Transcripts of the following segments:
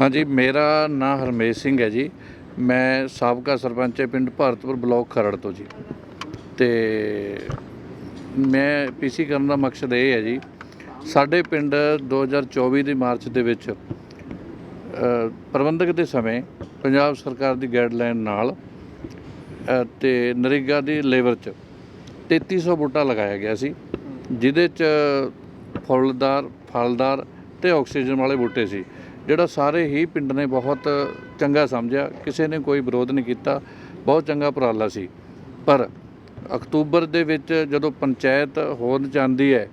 ਹਾਂਜੀ ਮੇਰਾ ਨਾਂ ਹਰਮੇਸ਼ ਸਿੰਘ ਹੈ ਜੀ। ਮੈਂ ਸਾਬਕਾ ਸਰਪੰਚ ਹੈ ਪਿੰਡ ਭਾਰਤਪੁਰ ਬਲਾਕ ਖਰੜ ਤੋਂ ਜੀ। ਤੇ ਮੈਂ ਪੀਸੀ ਕਰਨ ਦਾ ਮਕਸਦ ਇਹ ਹੈ ਜੀ ਸਾਡੇ ਪਿੰਡ 2024 ਦੀ ਮਾਰਚ ਦੇ ਵਿੱਚ ਪ੍ਰਬੰਧਕ ਦੇ ਸਮੇਂ ਪੰਜਾਬ ਸਰਕਾਰ ਦੀ ਗਾਈਡਲਾਈਨ ਨਾਲ ਅ, ਤੇ ਨਰੇਗਾ ਦੀ ਲੇਬਰ 'ਚ 3300 ਬੂਟਾ ਲਗਾਇਆ ਗਿਆ ਸੀ ਜਿਹਦੇ 'ਚ ਫੁੱਲਦਾਰ ਫਲਦਾਰ ਤੇ ਆਕਸੀਜਨ ਵਾਲੇ ਬੂਟੇ ਸੀ। ਜਿਹੜਾ ਸਾਰੇ ਹੀ ਪਿੰਡ ਨੇ ਬਹੁਤ ਚੰਗਾ ਸਮਝਿਆ, ਕਿਸੇ ਨੇ ਕੋਈ ਵਿਰੋਧ ਨਹੀਂ ਕੀਤਾ, ਬਹੁਤ ਚੰਗਾ ਉਪਰਾਲਾ ਸੀ। ਪਰ ਅਕਤੂਬਰ ਦੇ ਵਿੱਚ ਜਦੋਂ ਪੰਚਾਇਤ ਹੋਣ ਜਾਂਦੀ ਹੈ,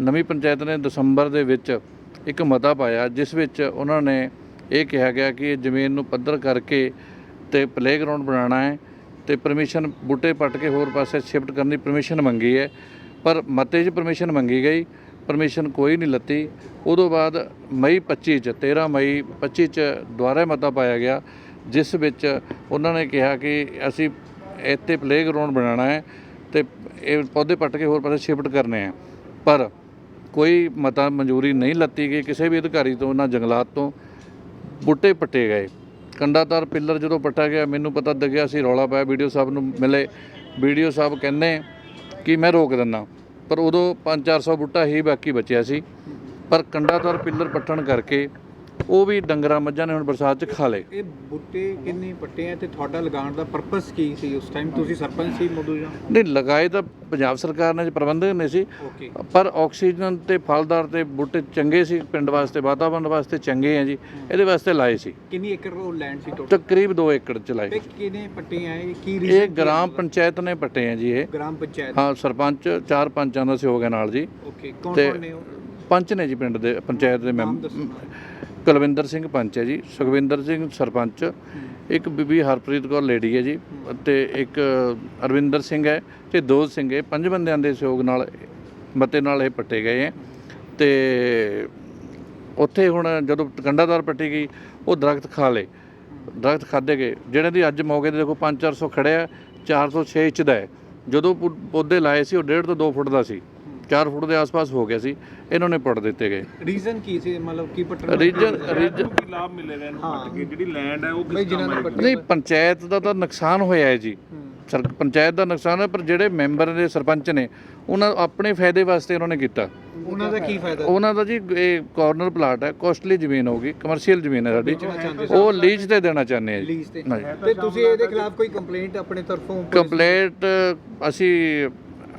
ਨਵੀਂ ਪੰਚਾਇਤ ਨੇ ਦਸੰਬਰ ਦੇ ਵਿੱਚ ਇੱਕ ਮਤਾ ਪਾਇਆ, ਜਿਸ ਵਿੱਚ ਉਹਨਾਂ ਨੇ ਇਹ ਕਿਹਾ ਗਿਆ ਕਿ ਇਹ ਜ਼ਮੀਨ ਨੂੰ ਪੱਧਰ ਕਰਕੇ ਤੇ ਪਲੇਗਰਾਉਂਡ ਬਣਾਉਣਾ ਹੈ ਤੇ ਪਰਮਿਸ਼ਨ ਬੂਟੇ ਪੱਟ ਕੇ ਹੋਰ ਪਾਸੇ ਸ਼ਿਫਟ ਕਰਨ ਦੀ ਪਰਮਿਸ਼ਨ ਮੰਗੀ ਹੈ। ਪਰ ਮਤੇ 'ਚ ਪਰਮਿਸ਼ਨ ਮੰਗੀ ਗਈ ਪਰਮਿਸ਼ਨ ਕੋਈ ਨਹੀਂ ਲੱਤੀ। ਉਦੋਂ ਬਾਅਦ ਮਈ 25 ਚ 13 ਮਈ 25 ਚ ਦੁਬਾਰਾ ਮਤਾ ਪਾਇਆ ਗਿਆ, ਜਿਸ ਵਿੱਚ ਉਹਨਾਂ ਨੇ ਕਿਹਾ ਕਿ ਅਸੀਂ ਇੱਥੇ ਪਲੇਗਰਾਉਂਡ ਬਣਾਉਣਾ ਹੈ ਤੇ ਇਹ ਪੌਦੇ ਪੱਟ ਕੇ ਹੋਰ ਪਾਸੇ ਸ਼ਿਫਟ ਕਰਨੇ ਆ ਪਰ ਕੋਈ ਮਤਾ ਮਨਜ਼ੂਰੀ ਨਹੀਂ ਲੱਤੀ ਗਈ, ਕਿਸੇ ਵੀ ਅਧਿਕਾਰੀ ਤੋਂ ਨਾ ਜੰਗਲਾਤ ਤੋਂ। ਬੂਟੇ ਪੱਟੇ ਗਏ। ਕੰਡਾਤਾਰ ਪਿੱਲਰ ਜਦੋਂ ਪੱਟਾ ਗਿਆ, ਮੈਨੂੰ ਪਤਾ ਲੱਗਿਆ ਸੀ ਰੌਲਾ ਪਾਇਆ। ਵੀਡੀਓ ਸਾਹਿਬ ਨੂੰ ਮਿਲੇ। ਵੀਡੀਓ ਸਾਹਿਬ ਕਹਿੰਦੇ ਕਿ ਮੈਂ ਰੋਕ ਦਿੰਦਾ। ਪਰ ਉਦੋਂ 5-400 ਬੂਟਾ ਹੀ ਬਾਕੀ ਬਚਿਆ ਸੀ। ਪਰ ਕੰਡਾਤਾਰ ਪਿੱਲਰ ਪੱਟਣ ਕਰਕੇ ਉਹ ਵੀ ਡੰਗਰਾਂ ਮੱਝਾਂ ਨੇ ਹੁਣ ਬਰਸਾਤ 'ਚ ਖਾ ਲਏ। ਇਹ ਬੂਟੇ ਕਿੰਨੇ ਪੱਟੇ ਆ? ਤੇ ਤੁਹਾਡਾ ਲਗਾਉਣ ਦਾ ਪਰਪਸ ਕੀ ਸੀ ਉਸ ਟਾਈਮ ਤੁਸੀਂ ਸਰਪੰਚ ਸੀ ਮੋਦੂ ਜਾਂ? ਨਹੀਂ ਲਗਾਏ ਤਾਂ ਪੰਜਾਬ ਸਰਕਾਰ ਨੇ ਪ੍ਰਬੰਧਕ ਨੇ ਸੀ। ਓਕੇ ਪਰ ਆਕਸੀਜਨ ਤੇ ਫਲਦਾਰ ਤੇ ਬੂਟੇ ਚੰਗੇ ਸੀ ਪਿੰਡ ਵਾਸਤੇ ਵਾਤਾਵਰਣ ਵਾਸਤੇ ਚੰਗੇ ਆ ਜੀ। ਇਹਦੇ ਵਾਸਤੇ ਲਾਏ ਸੀ। ਕਿੰਨੀ ਏਕੜ ਉਹ ਲੈਂਡ ਸੀ ਟੋਟਲ ਤਕਰੀਬ 2 ਏਕੜ ਚ ਲਾਏ। ਤੇ ਕਿੰਨੇ ਪੱਟੇ ਆ? ਇਹ ਕੀ ਇਹ reason ਕੀ ਗ੍ਰਾਮ? ਪੰਚਾਇਤ ਨੇ ਪੱਟੇ ਆ ਜੀ ਇਹ। ਗ੍ਰਾਮ ਪੰਚਾਇਤ? ਹਾਂ ਸਰਪੰਚ ਚਾਰ ਪੰਚਾਂ ਦਾ ਸਹਿਯੋਗ ਹੈ ਨਾਲ ਜੀ। ਓਕੇ ਕੌਣ ਤੇ- ਕੌਣ ਨੇ ਉਹ? ਪੰਚ ਨੇ ਜੀ ਪਿੰਡ ਦੇ ਪੰਚਾਇਤ ਦੇ ਨਾਮ ਮੈਂਬਰ ਦੱਸੋ। ਕੁਲਵਿੰਦਰ ਸਿੰਘ ਪੰਚ ਹੈ ਜੀ ਸੁਖਵਿੰਦਰ ਸਿੰਘ ਸਰਪੰਚ ਇੱਕ ਬੀਬੀ ਹਰਪ੍ਰੀਤ ਕੌਰ ਲੇਡੀ ਹੈ ਜੀ ਤੇ ਇੱਕ ਅਰਵਿੰਦਰ ਸਿੰਘ ਹੈ ਤੇ ਦੋਜ ਸਿੰਘ ਹੈ ਪੰਜ ਬੰਦਿਆਂ ਦੇ ਸਹਿਯੋਗ ਨਾਲ ਮਤੇ ਨਾਲ ਇਹ ਪੱਟੇ ਗਏ ਹੈ। ਤੇ ਉੱਥੇ ਹੁਣ ਜਦੋਂ ਕੰਡਾਦਾਰ ਪੱਟੀ ਗਈ ਉਹ ਦਰਖਤ ਖਾ ਲਏ। ਦਰਖਤ ਖਾਦੇ ਗਏ। ਜਿਹੜੇ ਦੀ ਅੱਜ ਮੌਕੇ ਤੇ ਦੇਖੋ 5-400 ਖੜਿਆ 406 ਇੰਚ ਦਾ ਹੈ। ਜਦੋਂ ਪੌਦੇ ਲਾਏ ਸੀ ਉਹ 1.5 ਤੋਂ 2 ਫੁੱਟ ਦਾ ਸੀ। 4 ਫੁੱਟ ਦੇ ਆਸ-ਪਾਸ ਹੋ ਗਿਆ ਸੀ ਇਹਨਾਂ ਨੇ ਪੱਟ ਦਿੱਤੇ ਗਏ। ਰੀਜ਼ਨ ਕੀ ਸੀ? ਮਤਲਬ ਕੀ ਪੱਟਣ ਰੀਜਨ ਰੀਜਨ ਕੀ ਲਾਭ ਮਿਲੇਗਾ ਇਹਨੂੰ ਪੱਟ ਕੇ? ਜਿਹੜੀ ਲੈਂਡ ਹੈ ਉਹ ਕਿਸ ਕੰਮ ਆਏਗੀ ਨਹੀਂ ਪੰਚਾਇਤ ਦਾ ਤਾਂ ਨੁਕਸਾਨ ਹੋਇਆ ਹੈ ਜੀ। ਸਰ ਪੰਚਾਇਤ ਦਾ ਨੁਕਸਾਨ ਹੈ ਪਰ ਜਿਹੜੇ ਮੈਂਬਰ ਨੇ ਸਰਪੰਚ ਨੇ ਉਹਨਾਂ ਆਪਣੇ ਫਾਇਦੇ ਵਾਸਤੇ ਉਹਨਾਂ ਨੇ ਕੀਤਾ। ਉਹਨਾਂ ਦਾ ਕੀ ਫਾਇਦਾ? ਉਹਨਾਂ ਦਾ ਜੀ ਇਹ ਕਾਰਨਰ ਪਲਾਟ ਹੈ ਕੋਸਟਲੀ ਜ਼ਮੀਨ ਹੋਗੀ ਕਮਰਸ਼ੀਅਲ ਜ਼ਮੀਨ ਹੈ ਸਾਡੀ। ਉਹ ਲੀਜ਼ ਤੇ ਦੇਣਾ ਚਾਹੁੰਦੇ ਆ ਜੀ। ਲੀਜ਼ ਤੇ। ਤੇ ਤੁਸੀਂ ਇਹਦੇ ਖਿਲਾਫ ਕੋਈ ਕੰਪਲੇਂਟ ਆਪਣੇ ਤਰਫੋਂ? ਕੰਪਲੇਂਟ ਅਸੀਂ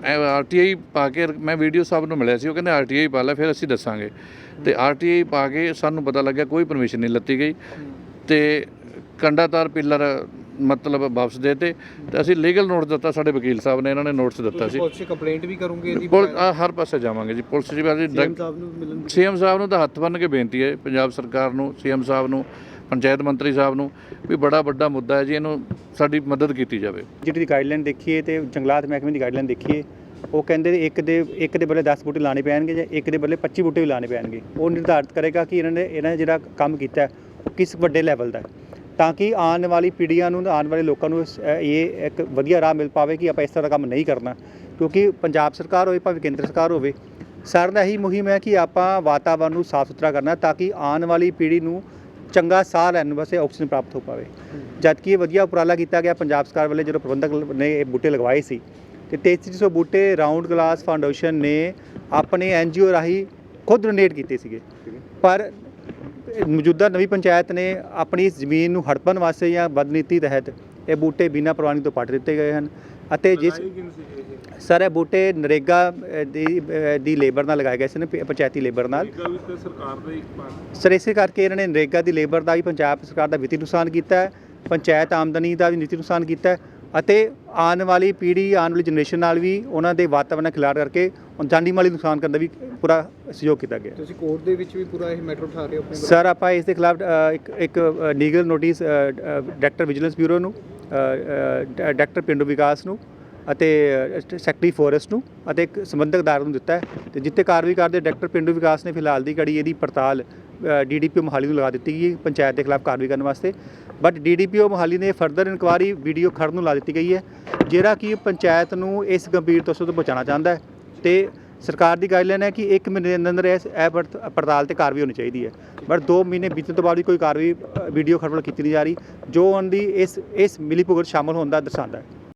ਆਰਟੀਆਈ ਪਾ ਕੇ ਮੈਂ ਵੀਡੀਓ ਸਾਹਿਬ ਨੂੰ ਮਿਲਿਆ ਸੀ ਉਹ ਕਹਿੰਦੇ ਆਰਟੀਆਈ ਪਾ ਲੈ ਫਿਰ ਅਸੀਂ ਦੱਸਾਂਗੇ। ਤੇ ਆਰਟੀਆਈ ਪਾ ਕੇ ਸਾਨੂੰ ਪਤਾ ਲੱਗਿਆ ਕੋਈ ਪਰਮਿਸ਼ਨ ਨਹੀਂ ਲੱਤੀ ਗਈ। ਤੇ ਕੰਡਾਤਾਰ ਪਿੱਲਰ ਮਤਲਬ ਵਾਪਸ ਦੇ ਤੇ ਤੇ ਅਸੀਂ ਲੀਗਲ ਨੋਟਿਸ ਦਿੱਤਾ ਸਾਡੇ ਵਕੀਲ ਸਾਹਿਬ ਨੇ ਇਹਨਾਂ ਨੇ ਨੋਟਿਸ ਦਿੱਤਾ ਸੀ। ਪੁਲਿਸ ਕੰਪਲੇਂਟ ਵੀ ਕਰੋਗੇ ਆਹ ਹਰ ਪਾਸੇ ਜਾਵਾਂਗੇ ਜੀ ਪੁਲਿਸ ਜੀ ਬਾਰੇ ਸਾਹਿਬ ਨੂੰ ਮਿਲਣ ਸੀਐਮ ਸਾਹਿਬ ਨੂੰ ਤਾਂ ਹੱਥ ਬੰਨ੍ਹ ਕੇ ਬੇਨਤੀ ਹੈ ਪੰਜਾਬ ਸਰਕਾਰ ਨੂੰ ਸੀਐਮ ਸਾਹਿਬ ਨੂੰ। ਪੰਚਾਇਤ ਮੰਤਰੀ ਸਾਹਿਬ ਨੂੰ ਵੀ ਬੜਾ ਵੱਡਾ ਮੁੱਦਾ ਹੈ ਜੀ, ਇਹਨੂੰ ਸਾਡੀ ਮਦਦ ਕੀਤੀ ਜਾਵੇ। ਜਿਹੜੀ ਗਾਈਡਲਾਈਨ ਦੇਖੀਏ ਤੇ ਜੰਗਲਾਤ ਮਹਿਕਮੇ ਦੀ ਗਾਈਡਲਾਈਨ ਦੇਖੀਏ, ਉਹ ਕਹਿੰਦੇ ਇੱਕ ਦੇ ਇੱਕ ਦੇ ਬੱਲੇ 10 ਬੂਟੇ ਲਾਣੇ ਪੈਣਗੇ ਜਾਂ ਇੱਕ ਦੇ ਬੱਲੇ 25 ਬੂਟੇ ਵੀ ਲਾਣੇ ਪੈਣਗੇ। ਉਹ ਨਿਰਧਾਰਿਤ ਕਰੇਗਾ ਕਿ ਇਹਨਾਂ ਨੇ ਇਹਨਾਂ ਨੇ ਜਿਹੜਾ ਕੰਮ ਕੀਤਾ ਉਹ ਕਿਸ ਵੱਡੇ ਲੈਵਲ ਦਾ ਤਾਂ ਕਿ ਆਉਣ ਵਾਲੀ ਪੀੜ੍ਹੀਆਂ ਨੂੰ, ਆਉਣ ਵਾਲੇ ਲੋਕਾਂ ਨੂੰ ਇਹ ਇੱਕ ਵਧੀਆ ਰਾਹ ਮਿਲ ਪਾਵੇ ਕਿ ਆਪਾਂ ਇਸ ਤਰ੍ਹਾਂ ਦਾ ਕੰਮ ਨਹੀਂ ਕਰਨਾ। ਕਿਉਂਕਿ ਪੰਜਾਬ ਸਰਕਾਰ ਹੋਵੇ, ਭਾਵੇਂ ਕੇਂਦਰ ਸਰਕਾਰ ਹੋਵੇ, ਸਾਰਿਆਂ ਦਾ ਇਹੀ ਮੁਹਿੰਮ ਹੈ ਕਿ ਆਪਾਂ ਵਾਤਾਵਰਣ ਨੂੰ ਸਾਫ਼ ਸੁਥਰਾ ਕਰਨਾ ਤਾਂ ਕਿ ਆਉਣ ਵਾਲੀ ਪੀੜ੍ਹੀ ਨੂੰ ਚੰਗਾ ਸਾਹ ਲੈਣ ਵਾਸਤੇ ਆਕਸੀਜਨ ਪ੍ਰਾਪਤ ਹੋ ਪਾਵੇ। ਜਦਕਿ ਇਹ ਵਧੀਆ ਉਪਰਾਲਾ ਕੀਤਾ ਗਿਆ ਪੰਜਾਬ ਸਰਕਾਰ ਵੱਲੋਂ, ਜਦੋਂ ਪ੍ਰਬੰਧਕ ਨੇ ਇਹ ਬੂਟੇ ਲਗਵਾਏ ਸੀ, ਤੇ 3300 ਬੂਟੇ ਰਾਉਂਡ ਗਲਾਸ ਫਾਊਂਡੇਸ਼ਨ ਨੇ ਆਪਣੇ ਐਨਜੀਓ ਰਾਹੀਂ ਖੁਦ ਡੋਨੇਟ ਕੀਤੇ ਸੀਗੇ। ਪਰ ਮੌਜੂਦਾ ਨਵੀਂ ਪੰਚਾਇਤ ਨੇ ਆਪਣੀ ਇਸ ਜ਼ਮੀਨ ਨੂੰ ਹੜਪਣ ਵਾਸਤੇ ਜਾਂ ਬਦਨੀਤੀ ਤਹਿਤ ਇਹ ਬੂਟੇ ਬਿਨਾਂ ਪ੍ਰਵਾਨਗੀ ਤੋਂ ਪੱਟ ਦਿੱਤੇ ਗਏ ਹਨ ਅਤੇ ਜਿਸ ਸਰ ਇਹ ਬੂਟੇ ਨਰੇਗਾ ਅ, ਦੀ ਅ, ਦੀ ਲੇਬਰ ਨਾਲ ਲਗਾਏ ਗਏ ਸੀ ਨੇ ਪ- ਪੰਚਾਇਤੀ ਲੇਬਰ ਨਾਲ। ਨਰੇਗਾ ਵੀ ਤੇ ਸਰਕਾਰ ਦਾ ਇੱਕ ਭਾਗ ਸਰ ਇਸੇ ਕਰਕੇ ਇਹਨਾਂ ਨੇ ਨਰੇਗਾ ਦੀ ਲੇਬਰ ਦਾ ਵੀ ਪੰਜਾਬ ਸਰਕਾਰ ਦਾ ਵਿੱਤੀ ਨੁਕਸਾਨ ਕੀਤਾ ਹੈ ਪੰਚਾਇਤ ਆਮਦਨੀ ਦਾ ਵੀ ਵਿੱਤੀ ਨੁਕਸਾਨ ਕੀਤਾ ਹੈ ਅਤੇ ਆਉਣ ਵਾਲੀ ਪੀੜ੍ਹੀ ਆਉਣ ਵਾਲੀ ਜਨਰੇਸ਼ਨ ਨਾਲ ਵੀ ਉਹਨਾਂ ਦੇ ਵਾਤਾਵਰਣ ਨਾਲ ਖਿਲਾੜ ਕਰਕੇ ਉਹ ਜਾਨੀ ਮਾਲੀ ਨੁਕਸਾਨ ਕਰਨ ਦਾ ਵੀ ਪੂਰਾ ਸਹਿਯੋਗ ਕੀਤਾ ਗਿਆ ਤੁਸੀਂ ਕੋਰਟ ਦੇ ਵਿੱਚ ਵੀ ਪੂਰਾ ਇਹ ਮੈਟਰ ਉਠਾ ਰਹੇ ਹੋ ਆਪਣੇ ਸਰ ਆਪਾਂ ਇਸ ਦੇ ਖਿਲਾਫ ਅ, ਇੱਕ ਇੱਕ legal notice director vigilance bureau ਨੂੰ ਡਾਇਰੈਕਟਰ ਪਿੰਡੂ ਵਿਕਾਸ ਨੂੰ ਅਤੇ ਸੈਕਟਰੀ ਫੋਰੈਸਟ ਨੂੰ ਅਤੇ ਇੱਕ ਸੰਬੰਧਕ ਅਦਾਰੇ ਨੂੰ ਦਿੱਤਾ ਹੈ। ਤੇ ਜਿੱਥੇ ਕਾਰਵਾਈ ਕਰਦੇ ਡਾਇਰੈਕਟਰ ਪਿੰਡੂ ਵਿਕਾਸ ਨੇ ਫਿਲਹਾਲ ਦੀ ਘੜੀ ਇਹਦੀ ਪੜਤਾਲ ਡੀਡੀਪੀਓ ਮੋਹਾਲੀ ਨੂੰ ਲਗਾ ਦਿੱਤੀ ਗਈ ਪੰਚਾਇਤ ਦੇ ਖਿਲਾਫ ਕਾਰਵਾਈ ਕਰਨ ਵਾਸਤੇ। ਬਟ ਡੀਡੀਪੀਓ ਮੋਹਾਲੀ ਨੇ ਫਰਦਰ ਇਨਕੁਆਰੀ ਵੀਡੀਓ ਖੜਨ ਨੂੰ ਲਾ ਦਿੱਤੀ ਗਈ ਹੈ ਜਿਹੜਾ ਕਿ ਪੰਚਾਇਤ ਨੂੰ ਇਸ ਗੰਭੀਰ ਤਸਵੀਰ ਤੋਂ ਬਚਾਉਣਾ ਚਾਹੁੰਦਾ ਹੈ। ਤੇ ਸਰਕਾਰ ਦੀ ਗਾਈਡਲਾਈਨ ਹੈ ਕਿ 1 ਮਹੀਨੇ ਦੇ ਅੰਦਰ ਇਸ ਇਹ ਪੜਤ- ਪੜਤਾਲ ਤੇ ਕਾਰਵਾਈ ਹੋਣੀ ਚਾਹੀਦੀ ਹੈ। ਬਟ 2 ਮਹੀਨੇ ਬੀਤਣ ਤੋਂ ਬਾਅਦ ਵੀ ਕੋਈ ਕਾਰਵਾਈ ਅ, ਵੀਡੀਓ ਖਬਰ ਕੀਤੀ ਨਹੀਂ ਜਾ ਰਹੀ ਜੋ ਉਹਨਾਂ ਦੀ ਇਸ ਇਸ ਮਿਲੀਭੁਗਤ ਸ਼ਾਮਲ ਹੋਣ ਦਾ ਦਰਸਾਉਂਦਾ ਹੈ।